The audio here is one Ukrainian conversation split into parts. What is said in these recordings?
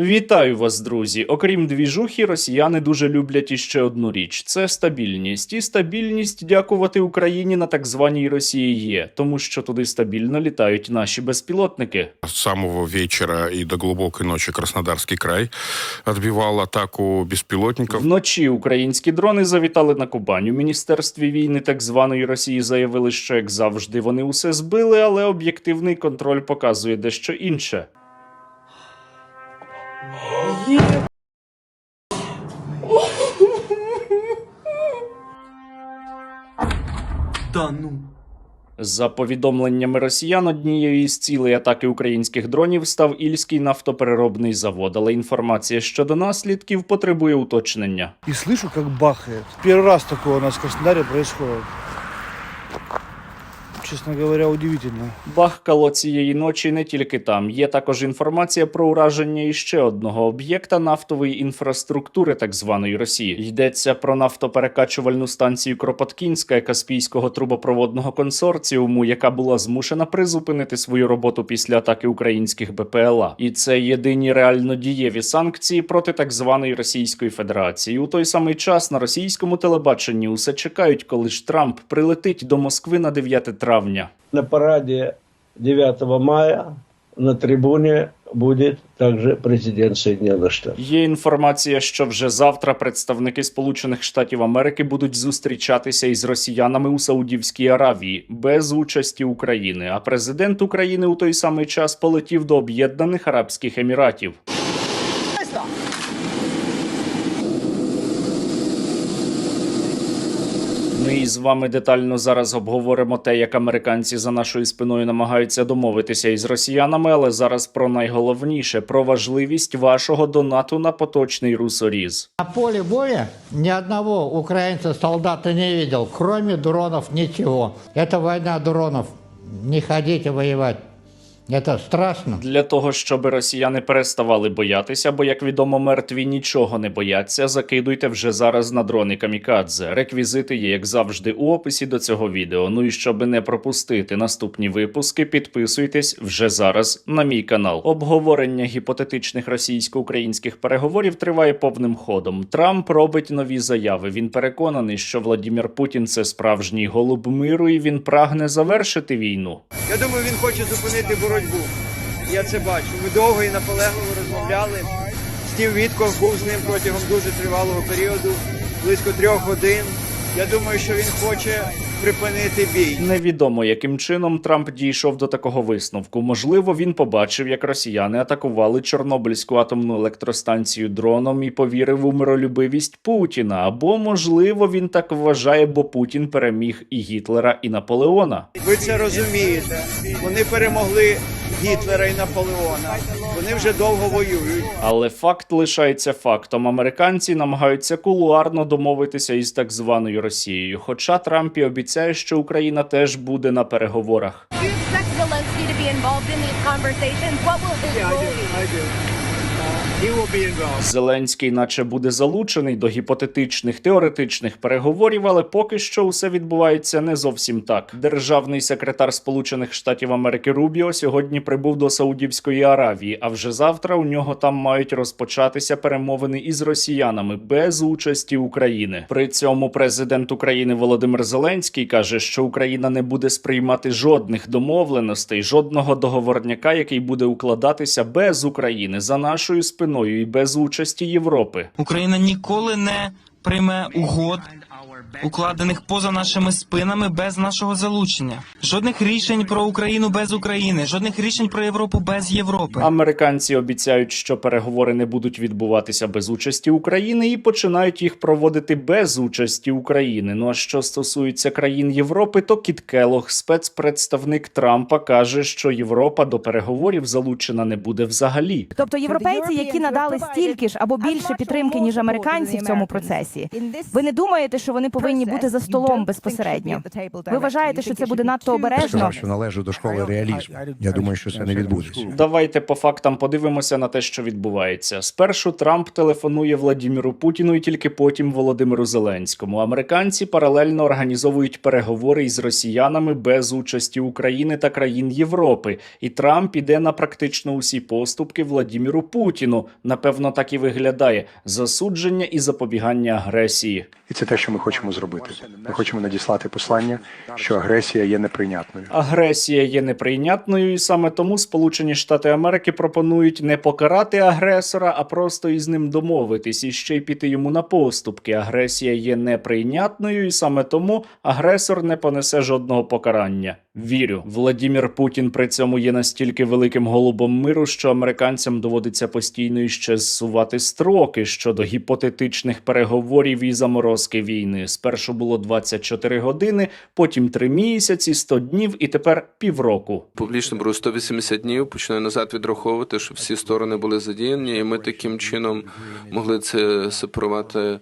Вітаю вас, друзі! Окрім двіжухи, росіяни дуже люблять іще одну річ: це стабільність. І стабільність дякувати Україні на так званій Росії є, тому що туди стабільно літають наші безпілотники. С самого вечера и до глубокой ночи Краснодарский край отбивал атаку беспилотников. Вночі українські дрони завітали на Кубань. У міністерстві війни так званої Росії заявили, що як завжди вони усе збили, але об'єктивний контроль показує дещо інше. Да ну. За повідомленнями росіян, однією із цілей атаки українських дронів став Ільський нафтопереробний завод, але інформація щодо наслідків потребує уточнення. І слышу, как бахає. Перший раз такого у нас в Краснодарі происходит. Честно говоря, удивительно. Бахкало цієї ночі не тільки там. Є також інформація про ураження іще одного об'єкта нафтової інфраструктури так званої Росії. Йдеться про нафтоперекачувальну станцію Кропоткінська Каспійського трубопроводного консорціуму, яка була змушена призупинити свою роботу після атаки українських БПЛА. І це єдині реально дієві санкції проти так званої Російської Федерації. У той самий час на російському телебаченні усе чекають, коли ж Трамп прилетить до Москви на 9 травня. На параде 9 мая на трибуне будет также президент Соединенных Штатов. Є інформація, що вже завтра представники Сполучених Штатів Америки будуть зустрічатися із росіянами у Саудівській Аравії без участі України. А президент України у той самий час полетів до Об'єднаних Арабських Еміратів. Ми із вами детально зараз обговоримо те, як американці за нашою спиною намагаються домовитися із росіянами, але зараз про найголовніше про важливість вашого донату на поточний русоріз. На полі бою ні одного українця солдата не бачив, крім дронов нічого. Це війна дронов. Не ходіть воевать. Это страшно. Для того щоб росіяни переставали боятися, бо як відомо, мертві нічого не бояться. Закидуйте вже зараз на дрони камікадзе. Реквізити є, як завжди, у описі до цього відео. Ну і щоб не пропустити наступні випуски, підписуйтесь вже зараз на мій канал. Обговорення гіпотетичних російсько-українських переговорів триває повним ходом. Трамп робить нові заяви. Він переконаний, що Владімір Путін це справжній голуб миру, і він прагне завершити війну. Я думаю, він хоче зупинити боротьбу. Я це бачу. Ми довго і наполегливо розмовляли. Стів Вітков був з ним протягом дуже тривалого періоду, близько трьох годин. Я думаю, що він хоче припинити бій. Невідомо, яким чином Трамп дійшов до такого висновку. Можливо, він побачив, як росіяни атакували Чорнобильську атомну електростанцію дроном і повірив у миролюбивість Путіна. Або, можливо, він так вважає, бо Путін переміг і Гітлера, і Наполеона. Ви це розумієте. Вони перемогли Гітлера і Наполеона. Вони вже довго воюють. Але факт лишається фактом. Американці намагаються кулуарно домовитися із так званою Росією. Хоча Трамп і обіцяє, що Україна теж буде на переговорах. Yeah, I do. I to Зеленський, наче буде залучений до гіпотетичних теоретичних переговорів, але поки що усе відбувається не зовсім так. Державний секретар Сполучених Штатів Америки Рубіо сьогодні прибув до Саудівської Аравії. А вже завтра у нього там мають розпочатися перемовини із росіянами без участі України. При цьому президент України Володимир Зеленський каже, що Україна не буде сприймати жодних домовленостей, жодного договорняка, який буде укладатися без України за нашою спиною і без участі Європи. Україна ніколи не прийме угод, укладених поза нашими спинами без нашого залучення. Жодних рішень про Україну без України, жодних рішень про Європу без Європи. Американці обіцяють, що переговори не будуть відбуватися без участі України і починають їх проводити без участі України. Ну а що стосується країн Європи, то Кіт Келох, спецпредставник Трампа, каже, що Європа до переговорів залучена не буде взагалі. Тобто європейці, які надали стільки ж або більше підтримки ніж американці в цьому процесі, процесі. Ви не думаєте, що вони повинні бути за столом безпосередньо? Ви вважаєте, що це буде надто обережно? Сказав, що належу до школи реалізму. Я думаю, що це не відбудеться. Давайте по фактам подивимося на те, що відбувається. Спершу Трамп телефонує Владіміру Путіну і тільки потім Володимиру Зеленському. Американці паралельно організовують переговори із росіянами без участі України та країн Європи. І Трамп іде на практично усі поступки Владіміру Путіну. Напевно, так і виглядає засудження і запобігання агресії. І це те, що ми хочемо зробити. Ми хочемо надіслати послання, що агресія є неприйнятною. Агресія є неприйнятною, і саме тому Сполучені Штати Америки пропонують не покарати агресора, а просто із ним домовитись і ще й піти йому на поступки. Агресія є неприйнятною, і саме тому агресор не понесе жодного покарання. Вірю, Владімір Путін при цьому є настільки великим голубом миру, що американцям доводиться постійно іще зсувати строки щодо гіпотетичних переговорів і заморозки війни. Спершу було 24 години, потім 3 місяці, 100 днів і тепер півроку. Публічно беру 180 днів, починаю назад відраховувати, щоб всі сторони були задіяні, і ми таким чином могли це сепарувати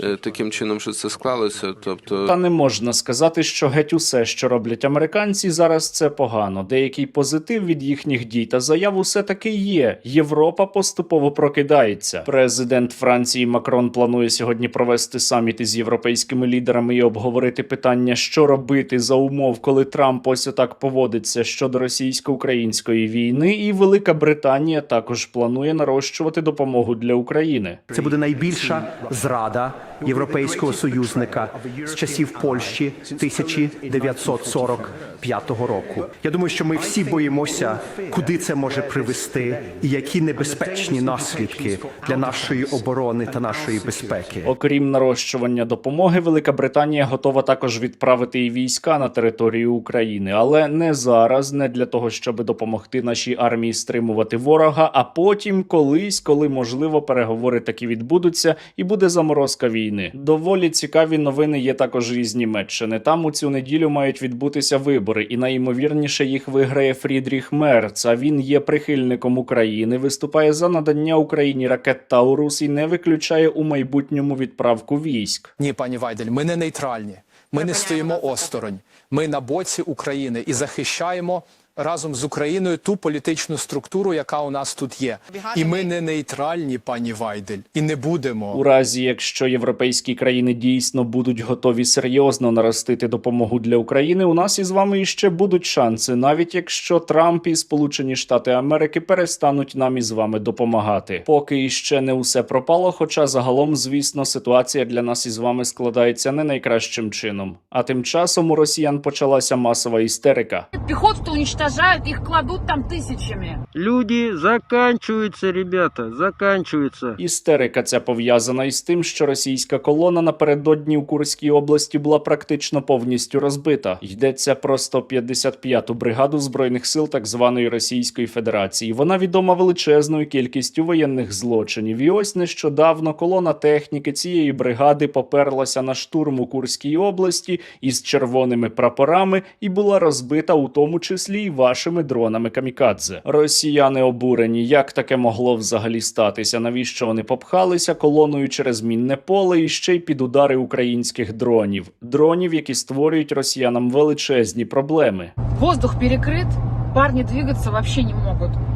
е, таким чином, що це склалося. Тобто Та не можна сказати, що геть усе, що роблять американці, зараз це погано. Деякий позитив від їхніх дій та заяв усе таки є. Європа поступово прокидається. Президент Франції Макрон планує сьогодні провести саміт із європейськими лідерами і обговорити питання, що робити за умов, коли Трамп ось отак поводиться щодо російсько-української війни. І Велика Британія також планує нарощувати допомогу для України. Це буде найбільша зрада європейського союзника з часів Польщі 1945 року. Я думаю, що ми всі боїмося, куди це може привести, і які небезпечні наслідки для нашої оборони та нашої безпеки. Окрім нарощування допомоги, Велика Британія готова також відправити і війська на територію України, але не зараз, не для того, щоб допомогти нашій армії стримувати ворога. А потім, колись, коли можливо, переговори таки відбудуться, і буде заморозка війни. Доволі цікаві новини є також із Німеччини. Там у цю неділю мають відбутися вибори, і найімовірніше їх виграє Фрідріх Мерц. А він є прихильником України, виступає за надання Україні ракет Таурус і не виключає у майбутньому відправку військ. Ні, пані Вайдель, ми не нейтральні. Ми не стоїмо осторонь. Ми на боці України і захищаємо разом з Україною ту політичну структуру, яка у нас тут є. І ми не нейтральні, пані Вайдель, і не будемо. У разі, якщо європейські країни дійсно будуть готові серйозно наростити допомогу для України, у нас із вами іще будуть шанси, навіть якщо Трамп і Сполучені Штати Америки перестануть нам із вами допомагати. Поки іще не усе пропало. Хоча загалом, звісно, ситуація для нас із вами складається не найкращим чином. А тим часом у росіян почалася масова істерика. Пехоту уничтожают, их кладут там тысячами. Люди заканчиваются, ребята, заканчиваются. Істерика ця пов'язана із тим, що російська колона напередодні у Курській області була практично повністю розбита. Йдеться про 155-ту бригаду збройних сил так званої Російської Федерації. Вона відома величезною кількістю воєнних злочинів. І ось нещодавно колона техніки цієї бригади поперлася на штурм у Курській області із червоними прапорами і була розбита у тому числі й вашими дронами камікадзе. Росіяни обурені, як таке могло взагалі статися? Навіщо вони попхалися колоною через мінне поле і ще й під удари українських дронів? Дронів, які створюють росіянам величезні проблеми. Воздух перекрит, парні двигатися взагалі не могут.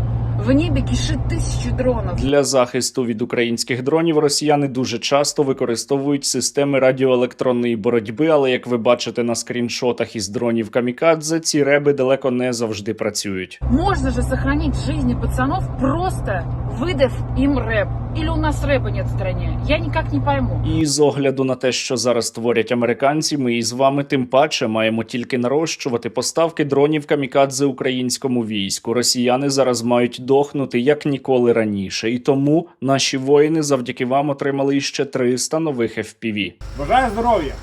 В небі кишить тисячі дронів. Для захисту від українських дронів росіяни дуже часто використовують системи радіоелектронної боротьби, але як ви бачите на скріншотах із дронів камікадзе, ці реби далеко не завжди працюють. Можна же сохранить життя пацанов, просто выдав им рэп. Или у нас рэпа нет в стране? Я никак не пойму. І з огляду на те, що зараз творять американці, ми із вами тим паче маємо тільки нарощувати поставки дронів камікадзе українському війську. Росіяни зараз мають дохнути як ніколи раніше, і тому наші воїни завдяки вам отримали іще 300 нових FPV. Бажаю здоров'я!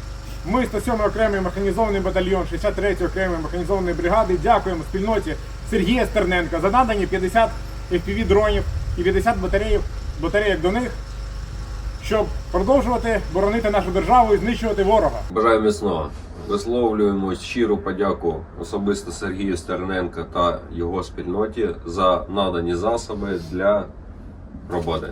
Ми 107 окремий механізований батальйон 63 окремої механізованої бригади. Дякуємо спільноті Сергія Стерненка за надані 50 FPV дронів і 50 батареїв, батарейок до них, щоб продовжувати боронити нашу державу і знищувати ворога. бажаю міцного. Висловлюємо щиру подяку особисто Сергію Стерненка та його спільноті за надані засоби для роботи.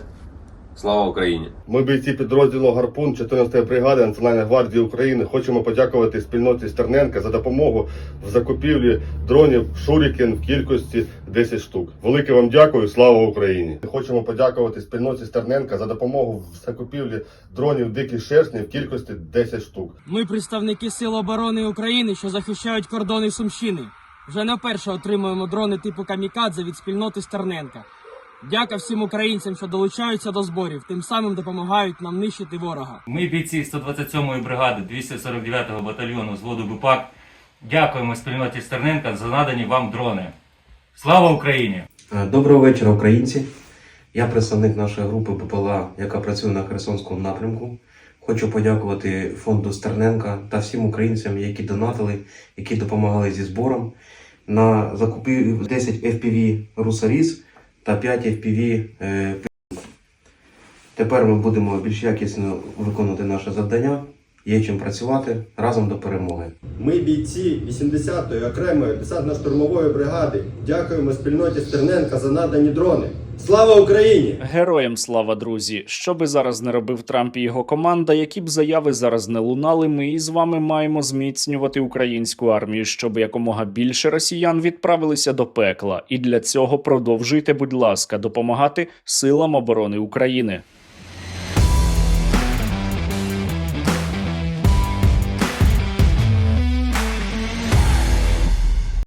Слава Україні! Ми бійці підрозділу Гарпун 14-ї бригади Національної гвардії України. Хочемо подякувати спільноті Стерненка за допомогу в закупівлі дронів Шурікен в кількості 10 штук. Велике вам дякую, слава Україні! Хочемо подякувати спільноті Стерненка за допомогу в закупівлі дронів Дикі шершні в кількості 10 штук. Ми представники Сил оборони України, що захищають кордони Сумщини. Вже не вперше отримуємо дрони типу Камікадзе від спільноти Стерненка. Дяка всім українцям, що долучаються до зборів, тим самим допомагають нам нищити ворога. Ми, бійці 127-ї бригади 249-го батальйону зводу БПАК, дякуємо спільноті Стерненка за надані вам дрони. Слава Україні! Доброго вечора, українці. Я представник нашої групи ППЛА, яка працює на Херсонському напрямку. Хочу подякувати фонду Стерненка та всім українцям, які донатили, які допомагали зі збором. На закупівлю 10 FPV Русаріс та 5 FPV е, Тепер ми будемо більш якісно виконувати наше завдання. Є чим працювати разом до перемоги. Ми, бійці 80-ї окремої десантно-штурмової бригади, дякуємо спільноті Стерненка за надані дрони. Слава Україні! Героям слава, друзі! Що би зараз не робив Трамп і його команда, які б заяви зараз не лунали, ми із вами маємо зміцнювати українську армію, щоб якомога більше росіян відправилися до пекла. І для цього продовжуйте, будь ласка, допомагати силам оборони України.